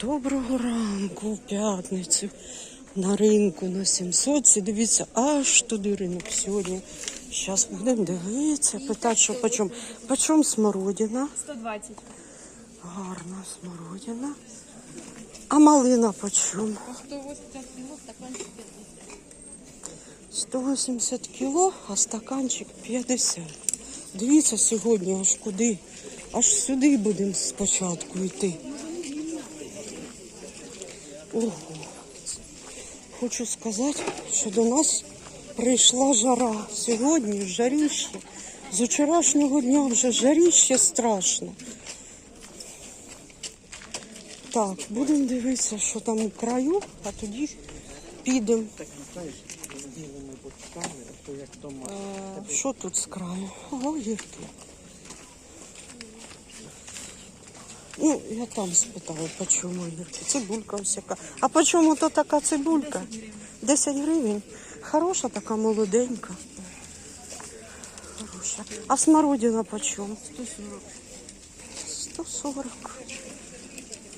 Доброго ранку п'ятницю на ринку на 700. Дивіться, аж туди ринок сьогодні. Зараз будемо дивитися, питати, що почем. Почем смородина? 120. Гарна смородина. А малина почем? 180 кило, стаканчик 180 кіло, а стаканчик 50. Дивіться сьогодні аж куди. Аж сюди будемо спочатку йти. Ого. Хочу сказати, що до нас прийшла жара. Сьогодні жаріще. З вчорашнього дня вже жаріще страшно. Так, будемо дивитися, що там у краю, а тоді підемо. Е, Що тут з краю? Ого, гірки. Ну, я там спитала, по чому. Цибулька всяка. А по чому то така цибулька? 10 гривень. Хороша така молоденька. Хороша. А смородина по чому? 140. 140.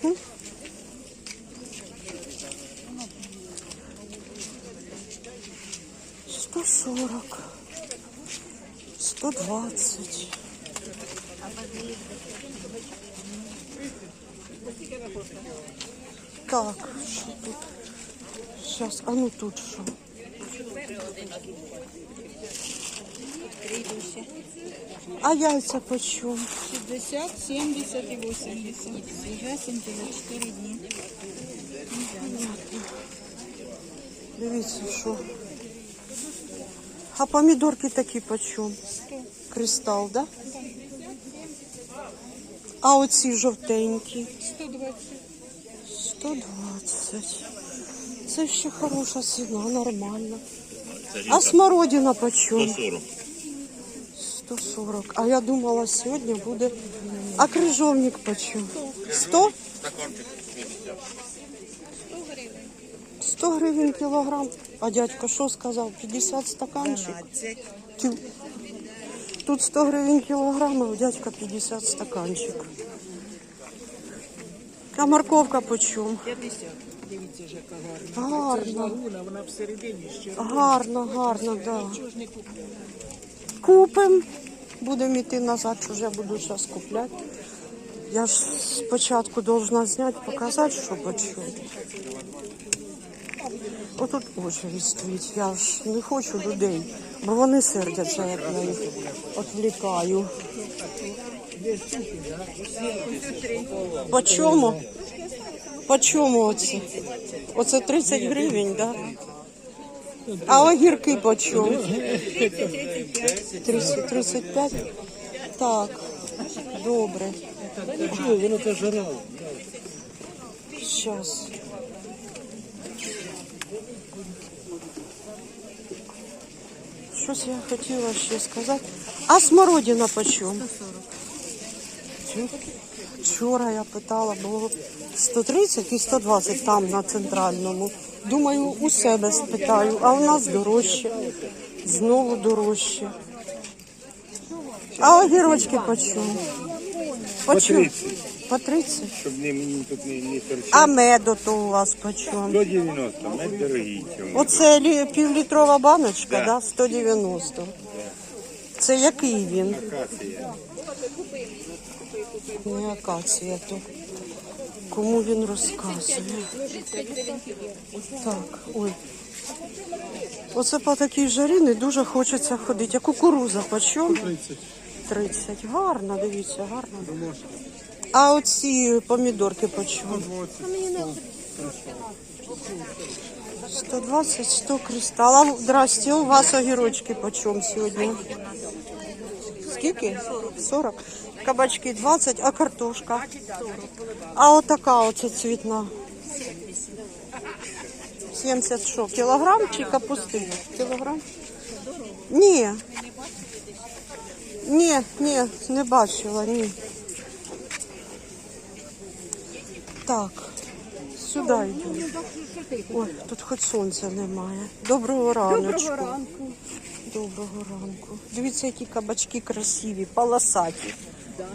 М? Сто сорок, сто двадцать. Так, що тут? Сейчас, а ну тут що? А яйця почем? 60, 70 и 80. Свежасенький за 4 дні. Дивіться, що. А помідорки такі почем? Кристал, да? А оці жовтенькі? 120. 120. Це ще хороша ціна, нормально. А смородина почем? 140. 140. А я думала, сьогодні буде. А крижовник почем? 100? 100 гривень кілограм. А дядько що сказав? 50 стаканчик? Тю. Тут 100 гривень кілограм, а у дядька 50 стаканчик. А морковка почем? 50. Дивіться, яка гарна. Гарно, Лагуна, вона всередині ще. гарно, гарно, да. Чого ж не купили? Купим. Будемо йти назад, я буду зараз купляти. Я ж спочатку должна зняти, показати, що почу. Отут очередь стоїть. Я ж не хочу людей, бо вони сердяться, як я їх відвлікаю. По чому? По чому оце? Оце 30 гривень, так? Да? А огірки по чому? 30, 35? Так, добре. Чого, воно та жара. Сейчас. Щось я хотіла ще сказати. А смородина по чому? 140. Вчора я питала, було 130 і 120 там на центральному. Думаю, у себе спитаю, а у нас дорожче. Знову дорожче. А огірочки по чому? По чому? 30. По 30? Щоб не мені тут не, не. А меду то у вас по чому? 190, мед дорогий цьому. Оце лі- півлітрова баночка, Да. да. 190. Це який він? Акація. Не акація то. Кому він розказує? Так, ой. Оце по такій жарі не дуже хочеться ходити. А кукуруза по чому? 30. 30. Гарно, дивіться, гарно. А оці помідорки по чому? 120, 100 кристал. А, Здрасте, у вас огірочки по чому сьогодні? Скільки? 40. Кабачки 20, а картошка? А отака оце цвітна? 70 що? Кілограм чи капусти? Кілограм? Ні. Ні, ні, не бачила, ні. Так, сюди йду. Ой, тут хоч сонця немає. Доброго раночку. Доброго ранку. Доброго ранку. Дивіться, які кабачки красиві, полосаті.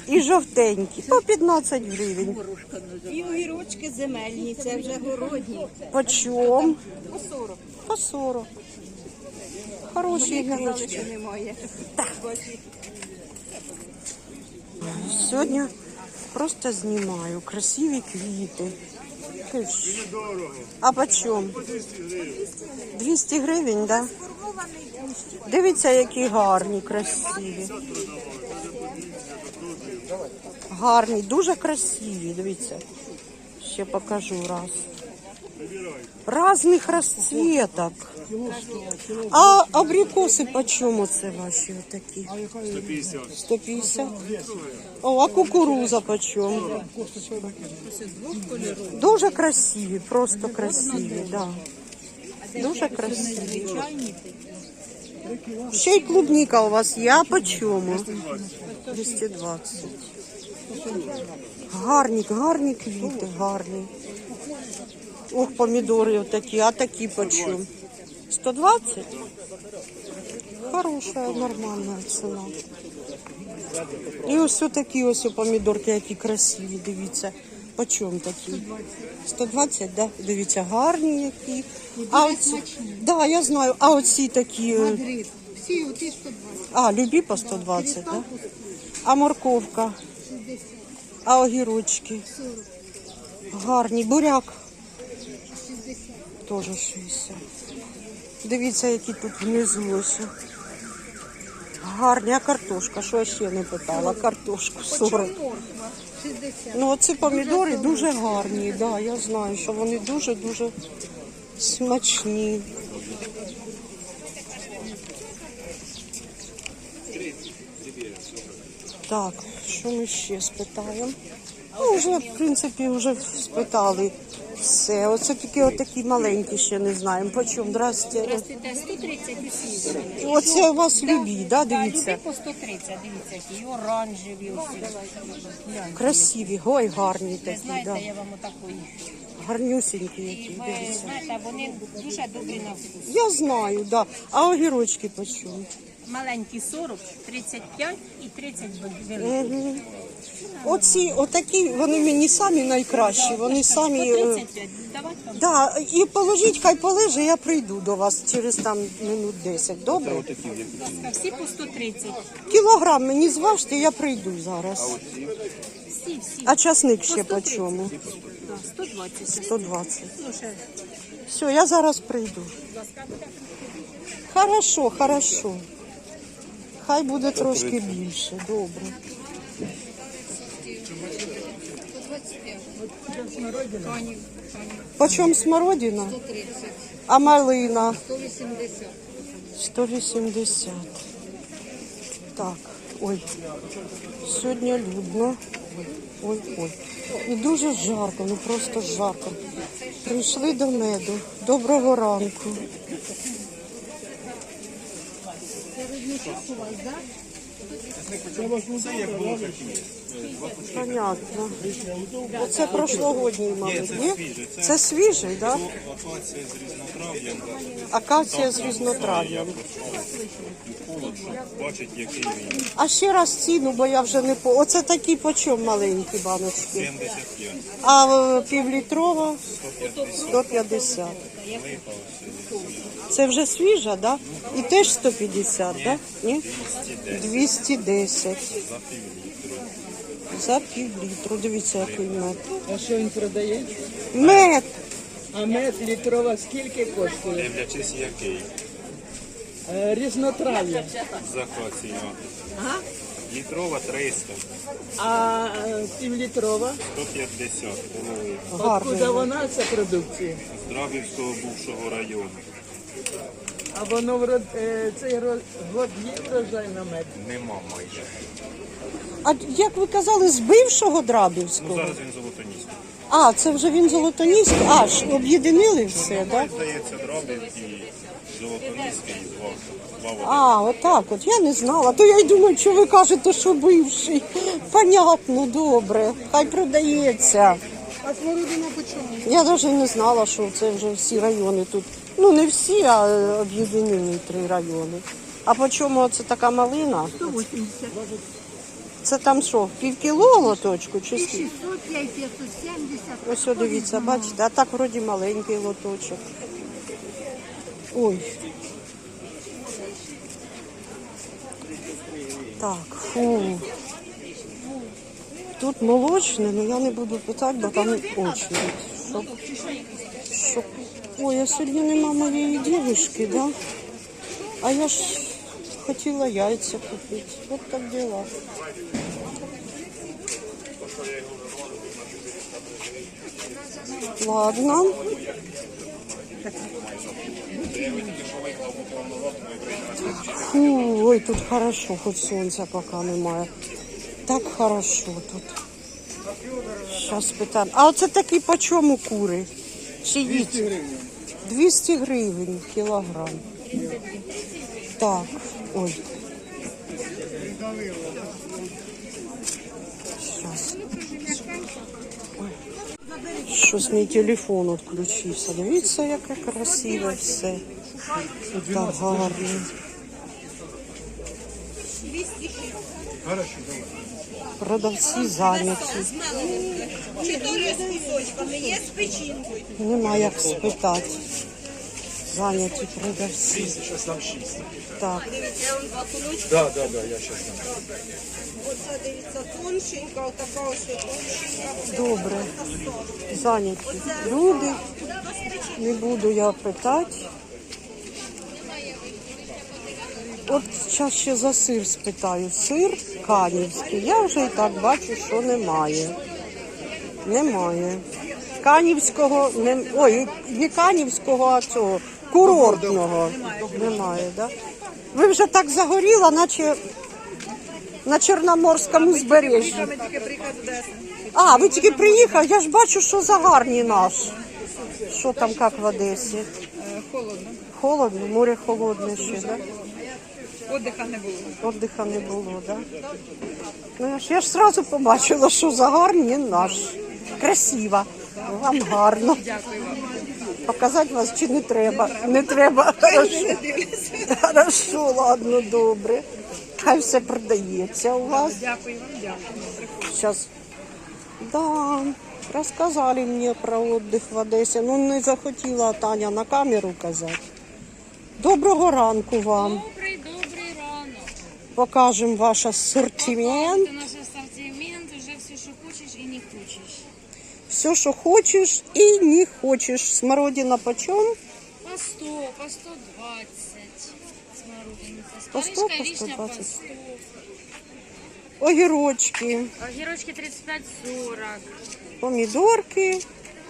І жовтенькі. По 15 гривень. І огірочки земельні, це вже городні. По чому? По 40. По 40. Хороші огірочки. немає. Сьогодні просто знімаю красиві квіти. А по чому? 200 гривень, так? Да? Дивіться, які гарні, красиві. Гарні, дуже красиві, дивіться. Ще покажу раз. Разних розцветок. А абрикоси по чому це ваші отакі? 150. О, а кукуруза по чому? Дуже красиві, просто красиві, да. Дуже красиві. Ще й клубніка у вас є, а по чому? 220. Гарні, гарні квіти, гарні. Ох, помідори такі, а такі по чому? 120? Хороша, нормальна ціна. І ось такі ось помідорки, які красиві, дивіться. По чому такі? 120, да? Дивіться, гарні які. А оці, да, я знаю. А оці такі. Всі оті 120. А, любі по 120, да? А морковка? А огірочки? Гарні. Буряк? Теж 60. Дивіться, які тут внизу ось. Гарні, картошка, що я ще не питала? Картошку 40. Ну, оці помідори дуже гарні, да, я знаю, що вони дуже-дуже смачні. Так, що ми ще спитаємо? Ну, вже, в принципі, вже спитали все. Оце тільки отакі маленькі ще не знаємо. По чому? Здрасте. 130 усі. Оце у вас любі, да, дивіться? любі по 130, дивіться, які і оранжеві усі. Красиві, ой, гарні Ви такі, знаєте, да. я вам отакої. Гарнюсінькі І які, ви дивіться. знаєте, вони дуже добрі на вкус. Я знаю, да. А огірочки по чому? Маленькі 40, 35 і 30 великі. Угу. Оці, отакі, вони мені самі найкращі. Вони самі. По е, 35, давайте вам. Да, і положіть, хай полеже, я прийду до вас через там минут 10. Добре? Будь ласка, всі по 130. Кілограм мені зважте, я прийду зараз. Всі, всі. А часник ще по чому? Да, 120. 120. Ну, ще Все, я зараз прийду. Хорошо, хорошо. Хай буде трошки більше, добре. По чому смородина? А малина? 180. 180. Так, ой. Сьогодні людно. Ой, ой. І дуже жарко, ну просто жарко. Прийшли до меду. Доброго ранку. Понятно. Оце прошлогодній, мабуть, ні? Це свіжий, так? Акація з різнотрав'ям. Акація з різнотрав'ям. Холод, щоб бачить, який він. А ще раз ціну, бо я вже не по. Оце такі почем маленькі баночки. 75. А е, півлітрова 150. Це вже свіжа, да? І теж 150, да? Ні? 210. За півлітру. Дивіться, який мед. А що він продає? Мед! А мед літрова скільки коштує? Дивлячись, який. Е, Різнотрав'я. З акацією. Літрова 300, А е, півлітрова? 150 половина. Откуда вона ця продукція? З Драбівського бувшого району. А воно в род, е, цей ро- год є врожай на мед? Нема майже. А як ви казали, з бившого Ну Драбівського? зараз він золотоніський. А, це вже він золотоніський? А, ж об'єднали все, так? Да? Здається, Драбівський, золотоніський і два. Два води. А, отак от, я не знала. То я й думаю, що ви кажете, що бивший. Понятно, добре. Хай продається. А смородина по чому? Я навіть не знала, що це вже всі райони тут. Ну, не всі, а об'єднані три райони. А по чому це така малина? 180. Це там що, пів кіло лоточку чи скільки? 600, 570. Ось о, дивіться, бачите, а так вроді маленький лоточок. Ой. Так, фу. Тут молочне, але я не буду питати, бо там очередь. Щоб, щоб... Ой, а сьогодні нема моєї дівчинки, да? А я ж хотіла яйця купити. От так діла. Ладно. Фу, ой, тут хорошо, хоть сонця поки немає. Так хорошо тут. Зараз питаємо. А оце такі по чому кури? Чи 200 гривень. 200 гривень кілограм. Так, ой. Сейчас. Щось мій телефон відключився. Дивіться, яке красиве все. Так гарно. Чотири з кусочками, є з печінкою. Нема як спитати. Зайняті продавці. Сейчас там 6. Так, Дивіться, он два кулочки. Да, да, да, я сейчас. Оце дивіться тоншенька, отака ось тоншенька. добре. Зайняті люди. Не буду я питати. От зараз ще за сир спитаю. Сир канівський. Я вже і так бачу, що немає. Немає. Канівського, не, ой, не канівського, а цього курортного. Немає, да? Ви вже так загоріла, наче на Чорноморському збережжі. А, ви тільки приїхали, я ж бачу, що загарні наш. Що там, як в Одесі? Холодно. Холодно, море холодне ще, да? Отдиха не було. Отдиха не було, да? Ну, я ж, я ж сразу побачила, що загарні наш. Красиво. Вам гарно. Дякую вам. Показати вас чи не треба? Не треба. Хорошо. Хорошо, ладно, добре. Хай все продається у вас. Дякую вам, дякую. Сейчас. Да, рассказали мне про отдых в Одесі. Ну, не захотіла Таня на камеру казати. Доброго ранку вам. Добрий. Покажемо ваш асортимент. Наш асортимент, вже все, що хочеш і не хочеш. Все, що хочеш і не хочеш. Смородина почем? По 100, по 120 смородинка. По 100, Спаришка по вишня по 120. 100. Огірочки, Огірочки 35-40. помідорки.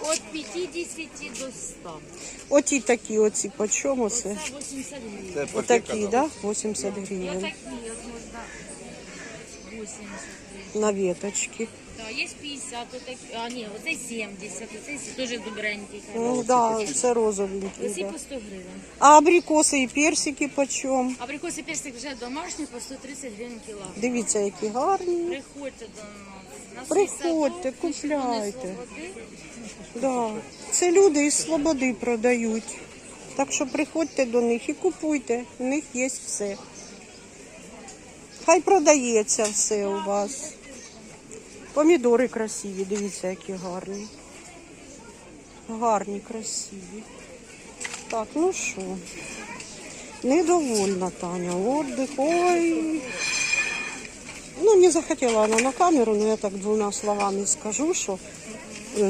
От 50 до 100. Оті такі, оці по чому це? Це 80 гривень. Отакі, да? 80 І гривень. отакі от можна 80 гривень. На веточки. Да, є 50, отакі. А, ні, оцей 70, оцей дуже добренький. Ну, да, це розовенькі. Оці Да. по 100 гривень. А абрикоси і персики почем? Абрикоси персик вже домашній по 130 гривень кілограм. Дивіться, які гарні. Приходьте до нас. На Приходьте, свій садок, купляйте. Свободи. Да. Це люди із Слободи продають. Так що приходьте до них і купуйте. У них є все. Хай продається все у вас. Помідори красиві, дивіться, які гарні. Гарні, красиві. Так, ну що. Недовольна Таня. Отдих. Ой. Ну, не захотела она на камеру, но я так двумя словами скажу, що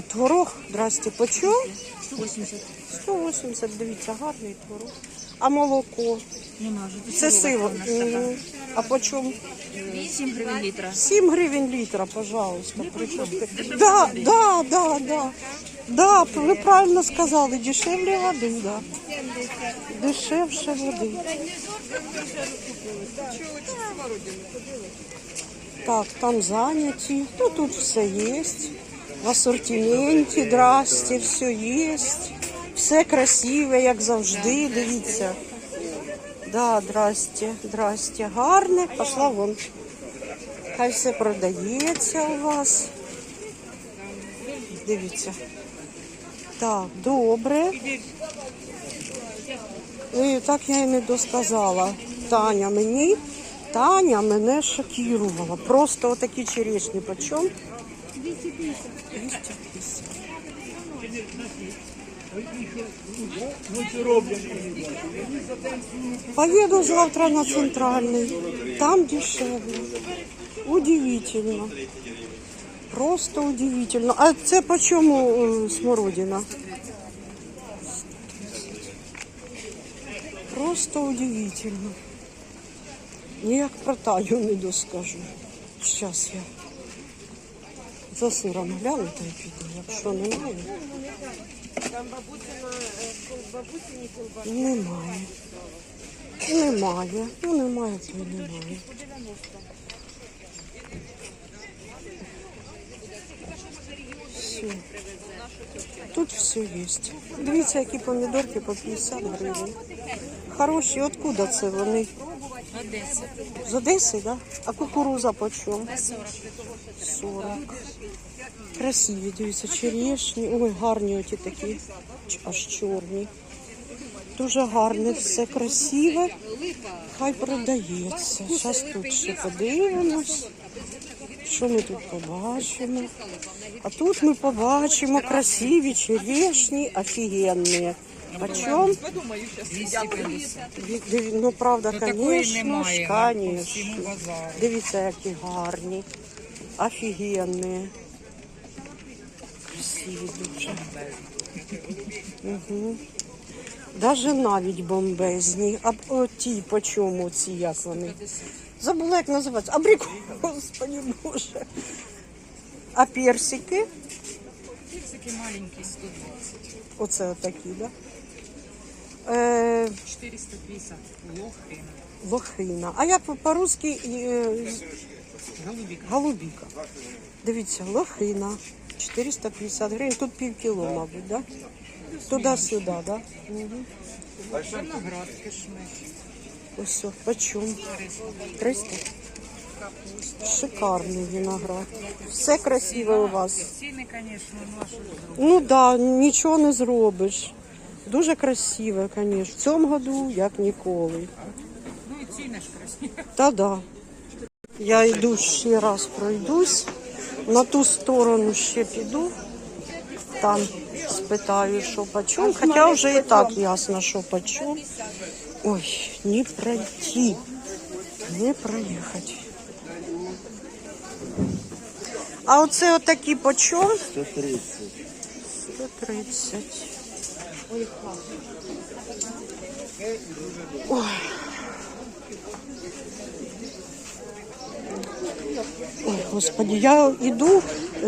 творог, здрасте, почем? 180. 180, дивіться, гарний творог. А молоко? Нема вже. Це сиво. Мгм. А почем? 7 гривень літра. 7 гривень літра, пожалуйста. приходьте. Да, да, да, да. Да, ви правильно сказали, дешевле води, да. Дешевше води. Так, там зайняті. Ну, тут все є. В асортименті, здрасте, все є. Все красиве, як завжди, дивіться. Да, здрасте, здрасте. Гарне, пошла вон. Хай все продається у вас. Дивіться. Так, добре. І так я і не досказала. Таня мені Таня мене шокувала. Просто отакі черешні. Почем? 250. 250. Поеду завтра на центральный. Там дешевле. Удивительно. Просто удивительно. А це по чому е, смородина? Просто удивительно. Ніяк про Таню не доскажу. Щас я за сиром гляну та й піду. Якщо немає. Немає. Немає. Ну немає, то немає. Все. Тут все є. Дивіться, які помідорки по 50 гривень. Хороші, откуда це вони? Одеса. З Одеси, да? А кукуруза по чому? 40. 40. Красиві, дивіться, черешні. Ой, гарні оті такі, аж чорні. Дуже гарне, все красиве. Хай продається. Зараз тут ще подивимось. Що ми тут побачимо? А тут ми побачимо красиві черешні, офігенні. Почем? Диві- Ну, правда, звісно, ж, конечно. Дивіться, які гарні. Офігенні. Красиві дуже. Угу. Даже навіть бомбезні. А о, ті по чому ці, як вони? Забула, як називаються. Абрикос, господи боже. А персики? Персики маленькие, 120. Оце отакі, да? Е, 450. Лохи. лохина. А як по-русски е, Голубик. голубіка? Дивіться, лохина. 450 гривень. Тут пів кіло, мабуть, да? Туди-сюди, да? Угу. Виноград кишмиш. Ось все, почем? 300? Шикарний виноград. Все красиве у вас. Ціни, звісно, ну зробити? Ну да, нічого не зробиш. Дуже красиве, звісно. В цьому году як ніколи. Ну і ціни ж красиві. Та да. Я йду ще раз пройдусь. На ту сторону ще піду. Там спитаю, що почем. Хоча вже і так ясно, що почем. Ой, не пройти, не проїхати. А оце отакі почем? 130. 130. Ой, господи, я йду,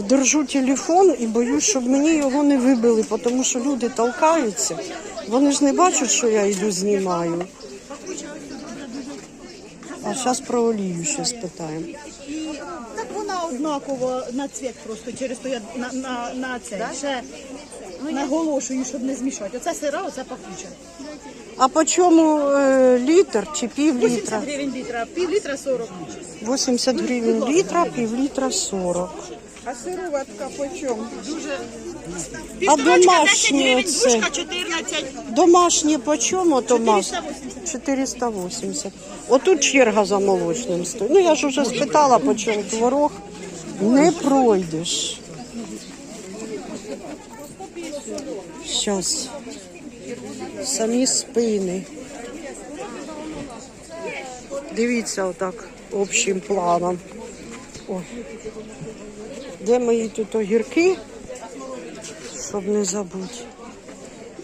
держу телефон і боюсь, щоб мені його не вибили, тому що люди толкаються. Вони ж не бачать, що я йду знімаю. А зараз про олію ще спитаємо. Так вона однаково на цвіт просто через то я на, на, на це ще наголошую, щоб не змішати. Оце сира, оце пахуча. А по чому е, літр чи пів 80 літра? гривень літра, пів літра 40. 80 гривень літра, пів літра 40. А сироватка по чому? А домашні оце? 14. Домашні по чому Томас? 480. Отут черга за молочним стоїть. Ну я ж вже спитала, по чому творог. Не пройдеш. Щас. Самі спини. Дивіться отак общим планом. Ой. Де мої тут огірки? Щоб не забути.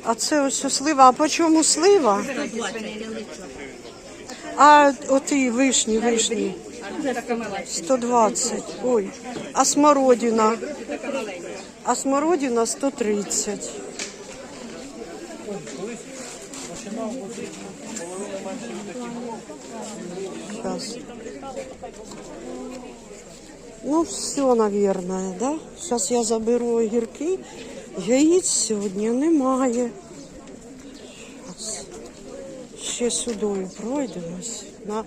А це ось слива. А по чому слива? А оті вишні, вишні. 120. Ой. А смородина? А смородина 130. Сейчас. Ну, все, наверное, да? Сейчас я заберу огірки. Яїць сьогодні немає. Ще сюди пройдемось. На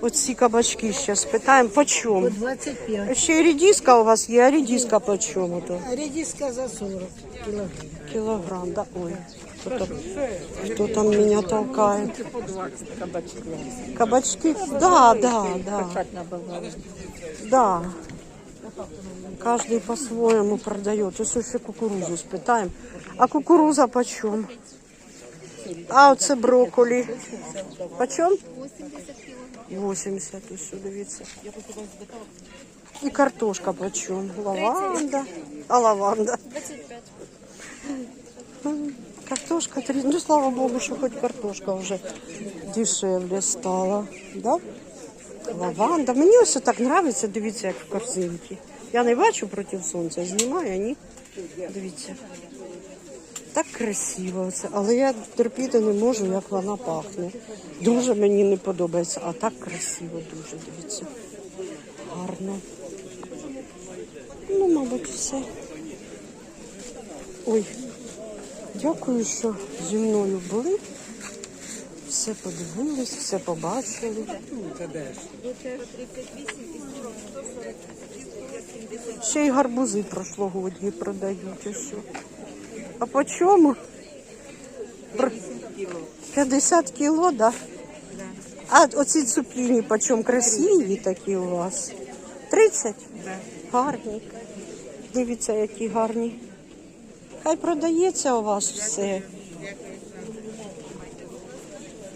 оці кабачки ще спитаємо, по чому? 25. Ще й рідіска у вас є, а рідіска по чому то? Редиска за 40 кілограм. Кілограм, да? Ой. Кто там, кто там меня толкает? По 20 кабачки. Кабачки? Да, да, да. Так на базарі. Да. Каждый по-своему продает. Ось ще кукурузу спитаємо. А кукуруза почем? А оце брокколі. Почем? 80 ось сюди, дивіться. І картошка почем? Лаванда. А лаванда? 25. Картошка Ну, слава Богу, що хоч картошка вже дешевле стала. Да? Лаванда. Мені ось так подобається, дивіться, як в корзинці. Я не бачу проти сонця, знімаю, ні. Дивіться. Так красиво це, але я терпіти не можу, як вона пахне. Дуже мені не подобається, а так красиво дуже, дивіться. Гарно. Ну, мабуть, все. Ой, дякую, що зі мною були. Все подивились, все побачили. Ще й гарбузи прошлогодні продають. і що. А по чому? Про- 50 кіло, да? А оці цупіні по чому красиві такі у вас? 30? Гарні. Дивіться, які гарні. Хай продається у вас все.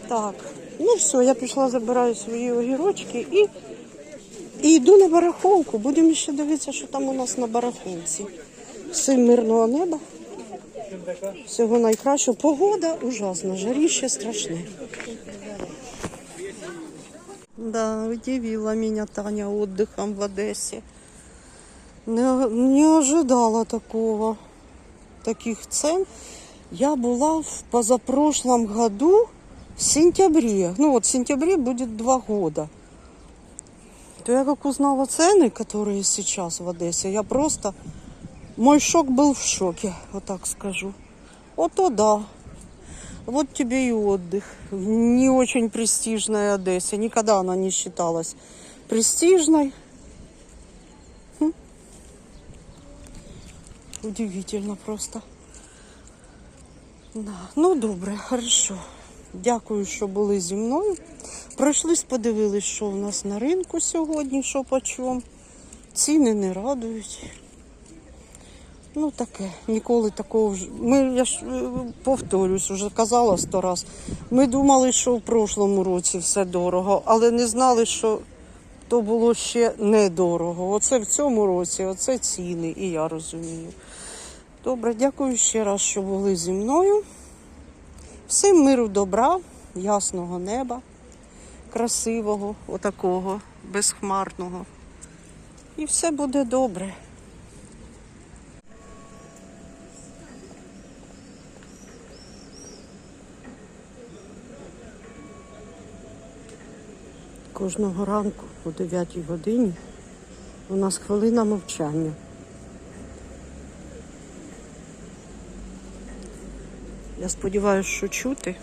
Так, ну все, я пішла, забираю свої огірочки і, і йду на барахолку. Будемо ще дивитися, що там у нас на барахолці. Всім мирного неба. Всього найкращого. Погода ужасна, жаріще страшне. Да, удивила меня Таня отдыхом в Одессе. Не, не ожидала такого, таких цен. Я была в позапрошлом году в сентябре. Ну вот в сентябре будет два года. То я как узнала цены, которые сейчас в Одессе, я просто... Мой шок был в шоке, вот так скажу. Вот то да. Вот тебе и отдых в не очень престижной Одессе. Никогда она не считалась престижной. Удивительно просто. Да. Ну, добре, хорошо. Дякую, що були зі мною. Пройшлись, подивились, що у нас на ринку сьогодні, що по чому. Ціни не радують. Ну таке, ніколи такого вже. Ми, я ж е, повторюсь, вже казала сто раз. Ми думали, що в прошлому році все дорого, але не знали, що то було ще недорого. Оце в цьому році, оце ціни, і я розумію. Добре, дякую ще раз, що були зі мною. Всім миру, добра, ясного неба, красивого, отакого, безхмарного. І все буде добре. Кожного ранку о 9 годині у нас хвилина мовчання. Я сподіваюся, що чути.